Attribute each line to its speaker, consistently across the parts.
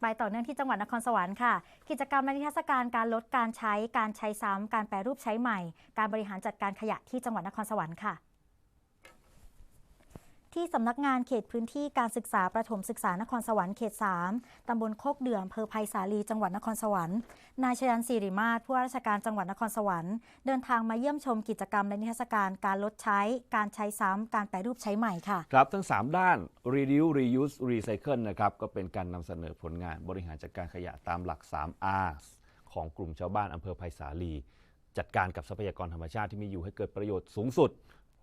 Speaker 1: ไปต่อเนื่องที่จังหวัดนครสวรรค์ค่ะ กิจกรรมและนิทรรศการการลดการใช้ การใช้ซ้ำการแปรรูปใช้ใหม่ การบริหารจัดการขยะที่จังหวัดนครสวรรค์ค่ะ ที่สำนักงานเขตพื้นที่การศึกษาประถมศึกษานครสวรรค์เขต 3 ตำบลโคกเดืออำเภอไผ่สาลีจังหวัดนครสวรรค์ นายชยันศิริมาศผู้ว่าราชการจังหวัดนครสวรรค์ เดินทางมาเยี่ยมชมกิจกรรมและนิทรรศการการลดใช้ การใช้ซ้ำ การแปรรูปใช้ใหม่ค่ะ
Speaker 2: ครับ ทั้ง 3 ด้าน reduce reuse recycle นะครับ ก็เป็นการนำเสนอผลงานบริหารจัดการขยะตามหลัก 3 R ของกลุ่มชาวบ้านอำเภอไผ่สาลี จัดการกับทรัพยากรธรรมชาติที่มีอยู่ให้เกิดประโยชน์สูงสุด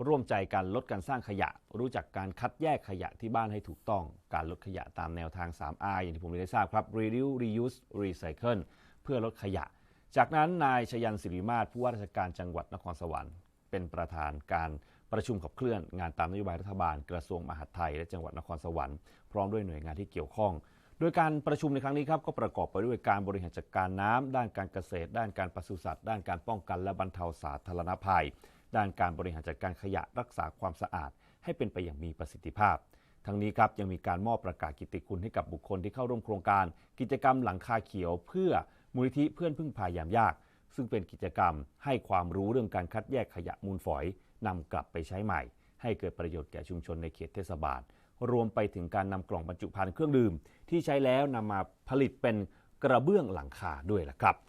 Speaker 2: ร่วมใจกันลดการสร้างขยะ รู้จักการคัดแยกขยะที่บ้านให้ถูกต้อง การลดขยะตามแนวทาง 3R อย่างที่ผมได้ทราบครับ reduce reuse recycle เพื่อลดขยะ จากนั้นนายชยันศิริมาศผู้ว่าราชการจังหวัดนครสวรรค์ เป็นประธานการประชุมขับเคลื่อนงานตามนโยบายรัฐบาล กระทรวงมหาดไทย และจังหวัดนครสวรรค์พร้อมด้วยหน่วยงานที่เกี่ยวข้อง โดยการประชุมในครั้งนี้ครับก็ประกอบไปด้วยการบริหารจัดการน้ำด้านการเกษตร ด้านการปศุสัตว์ ด้านการป้องกันและบรรเทาสาธารณภัย ด้านการบริหารจัดการขยะรักษาความสะอาด ให้เป็นไปอย่างมีประสิทธิภาพ ทั้งนี้ครับยังมีการมอบประกาศกิตติคุณให้กับบุคคลที่เข้าร่วมโครงการ กิจกรรมหลังคาเขียว เพื่อมูลนิธิเพื่อนพึ่งพายามยาก ซึ่งเป็นกิจกรรมให้ความรู้เรื่องการคัดแยกขยะมูลฝอยนำกลับไปใช้ใหม่ ให้เกิดประโยชน์แก่ชุมชนในเขตเทศบาล รวมไปถึงการนำกล่องบรรจุภัณฑ์เครื่องดื่ม ที่ใช้แล้วนำมาผลิตเป็นกระเบื้องหลังคาด้วยล่ะครับ